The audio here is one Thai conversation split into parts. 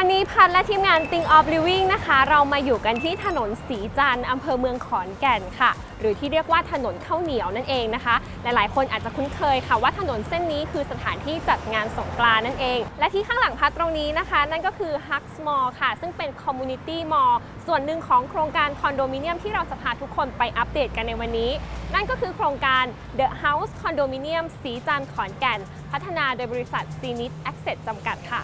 วันนี้พัดและทีมงาน Think of Living นะคะ เรามาอยู่กันที่ถนนสีจันทร์อำเภอเมืองขอนแก่นค่ะ หรือที่เรียกว่าถนนข้าวเหนียวนั่นเองนะคะ หลายๆ คนอาจจะคุ้นเคยค่ะว่าถนนเส้นนี้คือสถานที่จัดงานสงกรานต์นั่นเอง และที่ข้างหลังพัดตรงนี้นะคะ นั่นก็คือ Hux Mall ค่ะ ซึ่งเป็น Community Mall ส่วนหนึ่งของโครงการคอนโดมิเนียมที่เราจะพาทุกคนไปอัปเดตกันในวันนี้ นั่นก็คือโครงการ The House Condominium สีจันทร์ขอนแก่น พัฒนาโดยบริษัท c n i t Access จำกัดค่ะ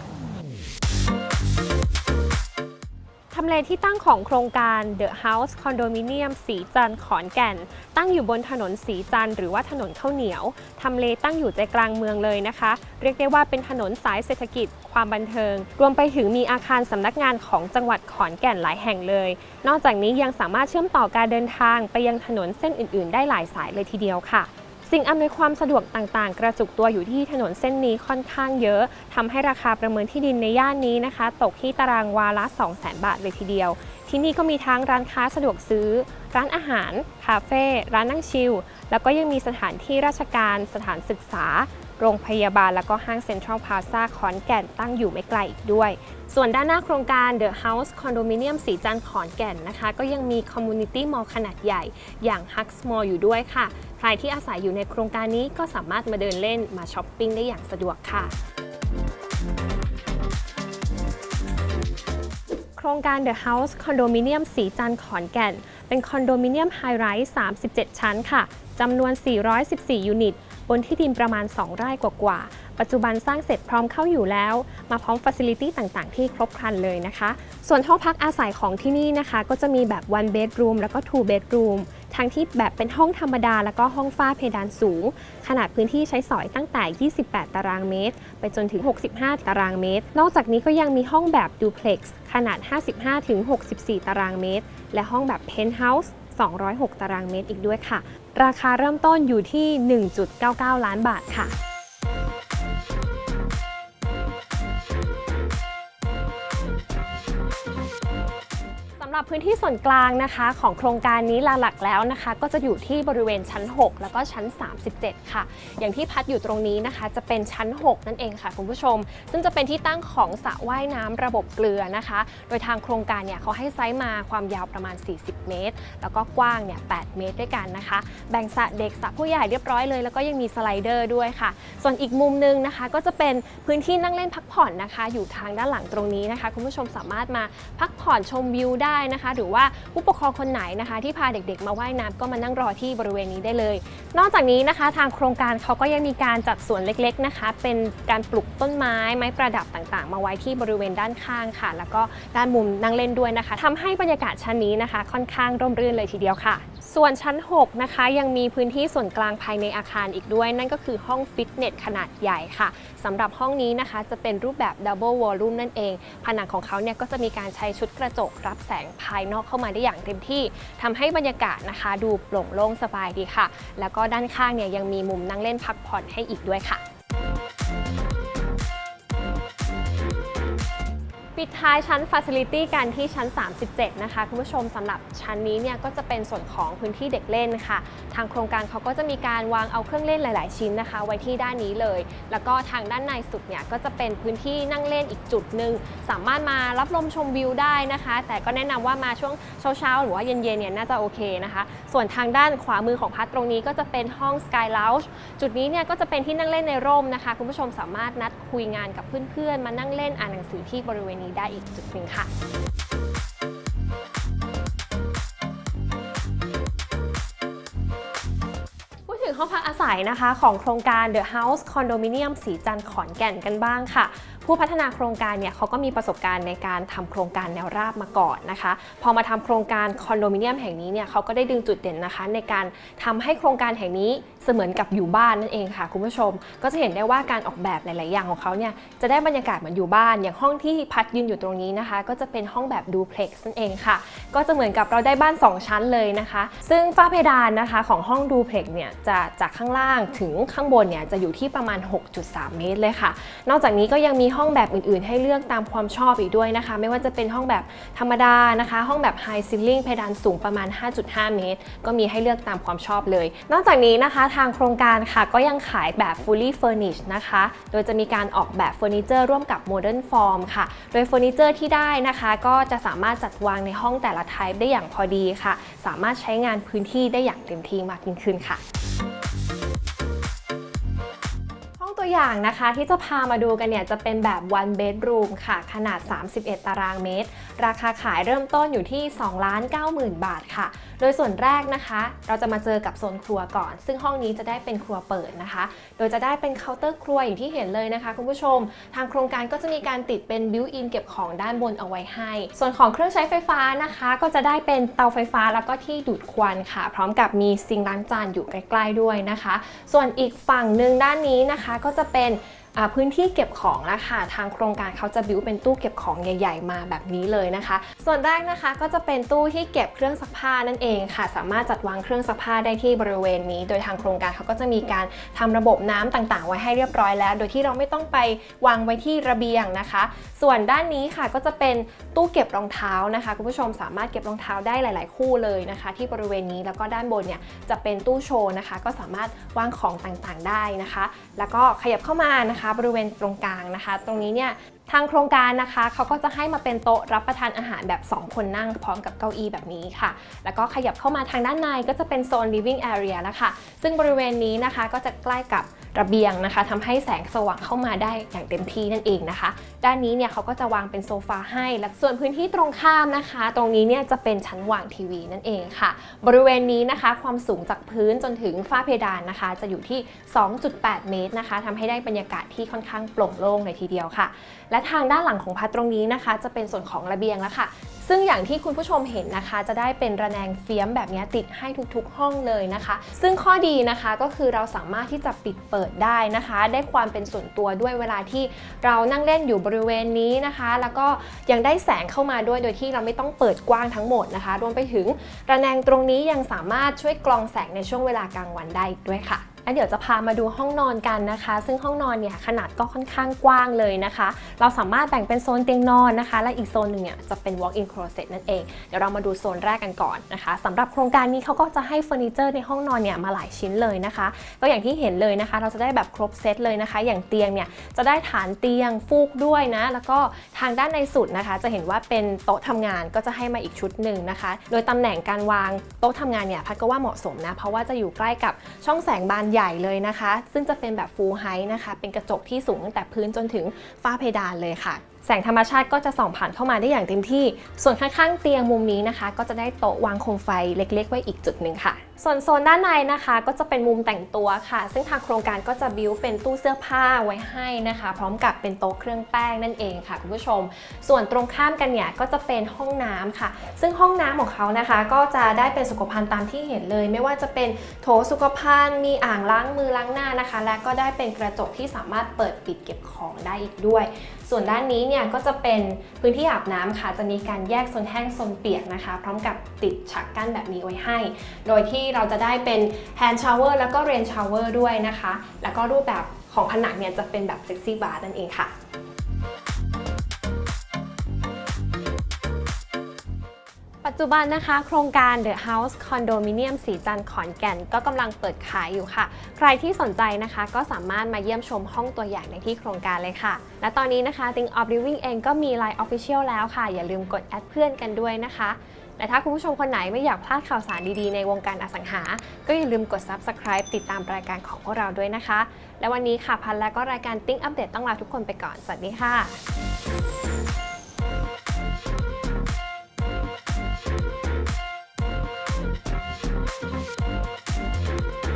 ำเลที่ตั้งของโครงการ The House Condominium สีจันทร์ขอนแก่น ตั้งอยู่บนถนนสีจันทร์หรือว่าถนนข้าวเหนียว ทำเลตั้งอยู่ใจกลางเมืองเลยนะคะ เรียกได้ว่าเป็นถนนสายเศรษฐกิจ ความบันเทิง รวมไปถึงมีอาคารสำนักงานของจังหวัดขอนแก่นหลายแห่งเลย นอกจากนี้ยังสามารถเชื่อมต่อการเดินทางไปยังถนนเส้นอื่น ๆ ได้หลายสายเลยทีเดียวค่ะ สิ่งอำนวยความสะดวกต่างๆ กระจุกตัวอยู่ที่ถนนเส้นนี้ค่อนข้างเยอะทำให้ราคาประเมินที่ดินในย่านนี้นะคะ ตกที่ตารางวาละ 200,000 บาทเลยทีเดียว ที่นี่ก็มีทั้งร้านค้าสะดวกซื้อ ร้านอาหาร คาเฟ่ ร้านนั่งชิล แล้วก็ยังมีสถานที่ราชการ สถานศึกษา โรงพยาบาล แล้วก็ห้างเซ็นทรัลพลาซาขอนแก่นตั้งอยู่ไม่ไกลอีกด้วยส่วนด้านหน้าโครงการ The House Condominium สีจันทร์ขอนแก่นนะคะ ก็ยังมี Community Mall ขนาดใหญ่อย่าง Hux Mall อยู่ด้วยค่ะ รที่อาศัยอยู่ในโครงการนี้ก็สามารถมาเดินเล่นมาช้อปปิ้งได้อย่างสะดวกค่ะ โครงการ The House Condominium สีจันทร์ขอนแก่น เป็นคอนโดมิเนียมไฮไรส์37 ชั้นค่ะจำนวน 414 ยูนิต บนที่ดินประมาณ 2 ไร่กว่าๆ ปัจจุบันสร้างเสร็จพร้อมเข้าอยู่แล้ว มาพร้อมฟั c i ลิตี้ต่างๆ ที่ครบครันเลยนะคะ ส่วนห้องพักอาศัยของที่นี่นะคะ ก็จะมีแบบ one bedroom แล้วก็ two bedroom ทั้งที่แบบเป็นห้องธรรมดา แล้วก็ห้องฝ้าเพดานสูง ขนาดพื้นที่ใช้สอยตั้งแต่ 28 ตารางเมตร ไปจนถึง 65 ตารางเมตร นอกจากนี้ก็ยังมีห้องแบบดูเพล็กซ์ขนาด 55-64 ตารางเมตร และห้องแบบเพนท์เฮาส์206 ตารางเมตรอีกด้วยค่ะ ราคาเริ่มต้นอยู่ที่ 1.99 ล้านบาทค่ะ หรับพื้นที่ส่วนกลางนะคะ ของโครงการนี้หลักๆแล้วนะคะ ก็จะอยู่ที่บริเวณชั้น 6 แล้วก็ชั้น 37 ค่ะ อย่างที่พัดอยู่ตรงนี้นะคะ จะเป็นชั้น 6 นั่นเองค่ะคุณผู้ชม ซึ่งจะเป็นที่ตั้งของสระว่ายน้ำระบบเกลือนะคะ โดยทางโครงการเนี่ยเขาให้ไซส์มาความยาวประมาณ 40 เมตร แล้วก็กว้างเนี่ย 8 เมตรด้วยกันนะคะ แบ่งสระเด็กสระผู้ใหญ่เรียบร้อยเลย แล้วก็ยังมีสไลเดอร์ด้วยค่ะ ส่วนอีกมุมนึงนะคะ ก็จะเป็นพื้นที่นั่งเล่นพักผ่อนนะคะ อยู่ทางด้านหลังตรงนี้นะคะ คุณผู้ชมสามารถมาพักผ่อนชมวิวได้นะคะ หรือว่าผู้ปกครองคนไหนนะคะ ที่พาเด็กๆ มาว่ายน้ำก็มานั่งรอที่บริเวณนี้ได้เลย นอกจากนี้นะคะทางโครงการเขาก็ยังมีการจัดสวนเล็กๆนะคะ เป็นการปลูกต้นไม้ไม้ประดับต่างๆ มาไว้ที่บริเวณด้านข้างค่ะ แล้วก็ด้านมุมนั่งเล่นด้วยนะคะทำให้บรรยากาศชั้นนี้นะคะ ค่อนข้างร่มรื่นเลยทีเดียวค่ะ ส่วนชั้น 6 นะคะ ยังมีพื้นที่ส่วนกลางภายในอาคารอีกด้วย นั่นก็คือห้องฟิตเนสขนาดใหญ่ค่ะสำหรับห้องนี้นะคะจะเป็นรูปแบบ Double Volume นั่นเอง ผนังของเขาเนี่ยก็จะมีการใช้ชุดกระจกรับแสงภายนอกเข้ามาได้อย่างเต็มที่ทำให้บรรยากาศนะคะ ดูโปร่งโล่งสบายดีค่ะ แล้วก็ด้านข้างเนี่ยยังมีมุมนั่งเล่นพักผ่อนให้อีกด้วยค่ะ ปิดท้ายชั้น Facility กันที่ชั้น 37 นะคะ คุณผู้ชมสำหรับชั้นนี้เนี่ยก็จะเป็นส่วนของพื้นที่เด็กเล่นค่ะ ทางโครงการเขาก็จะมีการวางเอาเครื่องเล่นหลาย ๆ ชิ้นนะคะ ไว้ที่ด้านนี้เลย แล้วก็ทางด้านในสุดเนี่ยก็จะเป็นพื้นที่นั่งเล่นอีกจุดหนึ่งสามารถมารับลมชมวิวได้นะคะ แต่ก็แนะนำว่ามาช่วงเช้า ๆ หรือว่าเย็น ๆ เนี่ยน่าจะโอเคนะคะ ส่วนทางด้านขวามือของพัดตรงนี้ก็จะเป็นห้อง Sky Lounge จุดนี้เนี่ยก็จะเป็นที่นั่งเล่นในร่มนะคะ คุณผู้ชมสามารถนัดคุยงานกับเพื่อน ๆ มานั่งเล่นอ่านหนังสือที่บริเวณนี้ได้อีกจุดหนึ่งค่ะถึงห้องพักอาศัยนะคะของโครงการ The House Condominium สีจันทร์ขอนแก่นกันบ้างค่ะ ผู้พัฒนาโครงการเนี่ยเขาก็มีประสบการณ์ในการทำโครงการแนวราบมาก่อนนะคะ พอมาทำโครงการคอนโดมิเนียมแห่งนี้เนี่ยเขาก็ได้ดึงจุดเด่นนะคะ ในการทำให้โครงการแห่งนี้เสมือนกับอยู่บ้านนั่นเองค่ะ คุณผู้ชม ก็จะเห็นได้ว่าการออกแบบหลาย ๆ อย่างของเขาเนี่ยจะได้บรรยากาศเหมือนอยู่บ้าน อย่างห้องที่พัดยืนอยู่ตรงนี้นะคะ ก็จะเป็นห้องแบบดูเพล็กซ์นั่นเองค่ะ ก็จะเหมือนกับเราได้บ้าน 2 ชั้นเลยนะคะ ซึ่งฝ้าเพดานนะคะของห้องดูเพล็กซ์เนี่ยจะจากข้างล่างถึงข้างบนเนี่ยจะอยู่ที่ประมาณ 6.3 เมตรเลยค่ะ นอกจากนี้ก็ยังมีห้องแบบอื่นๆ ให้เลือกตามความชอบอีกด้วยนะคะ ไม่ว่าจะเป็นห้องแบบธรรมดานะคะ ห้องแบบไฮซิลลิงเพดานสูงประมาณ 5.5 เมตร ก็มีให้เลือกตามความชอบเลย นอกจากนี้นะคะทางโครงการค่ะก็ยังขายแบบ fully furnished นะคะ โดยจะมีการออกแบบเฟอร์นิเจอร์ร่วมกับ modern form ค่ะ โดยเฟอร์นิเจอร์ที่ได้นะคะ ก็จะสามารถจัดวางในห้องแต่ละ type ได้อย่างพอดีค่ะ สามารถใช้งานพื้นที่ได้อย่างเต็มที่มากยิ่งขึ้นค่ะ ตัวอย่างนะคะที่จะพามาดูกันเนี่ยจะเป็นแบบ one bedroom ค่ะ ขนาด 31 ตารางเมตร ราคาขายเริ่มต้นอยู่ที่2 9 0 0 0 0 บาทค่ะ โดยส่วนแรกนะคะ เราจะมาเจอกับโซนครัวก่อน ซึ่งห้องนี้จะได้เป็นครัวเปิดนะคะ โดยจะได้เป็นเคาน์เตอร์ครัวอย่างที่เห็นเลยนะคะ คุณผู้ชม ทางโครงการก็จะมีการติดเป็นบิวอินเก็บของด้านบนเอาไว้ให้ ส่วนของเครื่องใช้ไฟฟ้านะคะ ก็จะได้เป็นเตาไฟฟ้าแล้วก็ที่ดูดควันค่ะ พร้อมกับมีซิงล้างจานอยู่ใกล้ๆด้วยนะคะ ส่วนอีกฝั่งหนึ่งด้านนี้นะคะก็จะเป็น พื้นที่เก็บของแล้วค่ะทางโครงการเขาจะบิวเป็นตู้เก็บของใหญ่ ๆ มาแบบนี้เลยนะคะ ส่วนแรกนะคะก็จะเป็นตู้ที่เก็บเครื่องซักผ้านั่นเองค่ะ สามารถจัดวางเครื่องซักผ้าได้ที่บริเวณนี้ โดยทางโครงการเขาก็จะมีการทำระบบน้ำต่างๆ ไว้ให้เรียบร้อยแล้ว โดยที่เราไม่ต้องไปวางไว้ที่ระเบียงนะคะ ส่วนด้านนี้ค่ะก็จะเป็นตู้เก็บรองเท้านะคะคุณผู้ชมสามารถเก็บรองเท้าได้หลาย ๆ คู่เลยนะคะ ที่บริเวณนี้แล้วก็ด้านบนเนี่ยจะเป็นตู้โชว์นะคะ ก็สามารถวางของต่างๆ ได้นะคะ แล้วก็ขยับเข้ามานะคะบริเวณตรงกลางนะคะ ตรงนี้เนี่ยทางโครงการนะคะเขาก็จะให้มาเป็นโต๊ะรับประทานอาหารแบบ 2 คนนั่งพร้อมกับเก้าอี้แบบนี้ค่ะ แล้วก็ขยับเข้ามาทางด้านในก็จะเป็นโซน living area แล้วค่ะซึ่งบริเวณนี้นะคะก็จะใกล้กับ ระเบียงนะคะทำให้แสงสว่างเข้ามาได้อย่างเต็มที่นั่นเองนะคะ ด้านนี้เนี่ยเขาก็จะวางเป็นโซฟาให้และส่วนพื้นที่ตรงข้ามนะคะ ตรงนี้เนี่ยจะเป็นชั้นวางทีวีนั่นเองค่ะ บริเวณนี้นะคะ ความสูงจากพื้นจนถึงฝ้าเพดานนะคะ จะอยู่ที่ 2.8 เมตรนะคะทำให้ได้บรรยากาศที่ค่อนข้างโปร่งโล่งเลยทีเดียวค่ะ และทางด้านหลังของพัดตรงนี้นะคะ จะเป็นส่วนของระเบียงแล้วค่ะซึ่งอย่างที่คุณผู้ชมเห็นนะคะ จะได้เป็นระแนงเฟียมแบบนี้ติดให้ทุกๆ ห้องเลยนะคะ ซึ่งข้อดีนะคะก็คือเราสามารถที่จะปิดเปิดได้นะคะ ได้ความเป็นส่วนตัวด้วยเวลาที่เรานั่งเล่นอยู่บริเวณนี้นะคะ แล้วก็ยังได้แสงเข้ามาด้วยโดยที่เราไม่ต้องเปิดกว้างทั้งหมดนะคะ รวมไปถึงระแนงตรงนี้ยังสามารถช่วยกรองแสงในช่วงเวลากลางวันได้อีกด้วยค่ะ แล้วเดี๋ยวจะพามาดูห้องนอนกันนะคะ ซึ่งห้องนอนเนี่ยขนาดก็ค่อนข้างกว้างเลยนะคะ เราสามารถแบ่งเป็นโซนเตียงนอนนะคะ และอีกโซนหนึ่งเนี่ยจะเป็น walk-in closet นั่นเอง เดี๋ยวเรามาดูโซนแรกกันก่อนนะคะสำหรับโครงการนี้เขาก็จะให้เฟอร์นิเจอร์ในห้องนอนเนี่ยมาหลายชิ้นเลยนะคะ ก็อย่างที่เห็นเลยนะคะ เราจะได้แบบครบเซตเลยนะคะ อย่างเตียงเนี่ยจะได้ฐานเตียงฟูกด้วยนะ แล้วก็ทางด้านในสุดนะคะ จะเห็นว่าเป็นโต๊ะทำงานก็จะให้มาอีกชุดหนึ่งนะคะ โดยตำแหน่งการวางโต๊ะทำงานเนี่ยพัดก็ว่าเหมาะสมนะ เพราะว่าจะอยู่ใกล้กับช่องแสงบานใหญ่เลยนะคะ ซึ่งจะเป็นแบบฟูลไฮนะคะ เป็นกระจกที่สูงตั้งแต่พื้นจนถึงฝ้าเพดานเลยค่ะ แสงธรรมชาติก็จะส่องผ่านเข้ามาได้อย่างเต็มที่ ส่วนข้างๆเตียงมุมนี้นะคะ ก็จะได้โต๊ะวางโคมไฟเล็ก ๆ ไว้อีกจุดหนึ่งค่ะ ส่วนโซนด้านในนะคะก็จะเป็นมุมแต่งตัวค่ะ ซึ่งทางโครงการก็จะบิวเป็นตู้เสื้อผ้าไว้ให้นะคะ พร้อมกับเป็นโต๊ะเครื่องแป้งนั่นเองค่ะคุณผู้ชม ส่วนตรงข้ามกันเนี่ยก็จะเป็นห้องน้ำค่ะ ซึ่งห้องน้ำของเขานะคะ ก็จะได้เป็นสุขภัณฑ์ตามที่เห็นเลย ไม่ว่าจะเป็นโถสุขภัณฑ์มีอ่างล้างมือล้างหน้านะคะ และก็ได้เป็นกระจกที่สามารถเปิดปิดเก็บของได้อีกด้วยส่วนด้านนี้เนี่ยก็จะเป็นพื้นที่อาบน้ำค่ะ จะมีการแยกโซนแห้งโซนเปียกนะคะ พร้อมกับติดฉากกั้นแบบนี้ไว้ให้ โดยที่เราจะได้เป็น hand shower แล้วก็ rain shower ด้วยนะคะ แล้วก็รูปแบบของผนังเนี่ยจะเป็นแบบเซ็กซี่บาร์นั่นเองค่ะ ปัจจุบันนะคะ โครงการ The House Condominium สีจันทร์ขอนแก่น ก็กำลังเปิดขายอยู่ค่ะ ใครที่สนใจนะคะ ก็สามารถมาเยี่ยมชมห้องตัวอย่างในที่โครงการเลยค่ะ และตอนนี้นะคะ Think of Living เองก็มี Line Official แล้วค่ะ อย่าลืมกดแอดเพื่อนกันด้วยนะคะและถ้าคุณผู้ชมคนไหนไม่อยากพลาดข่าวสารดีๆ ในวงการอสังหา ก็อย่าลืมกด Subscribe ติดตามรายการของพวกเราด้วยนะคะ และวันนี้ค่ะพันและก็รายการ Think Update ต้องลาทุกคนไปก่อน สวัสดีค่ะ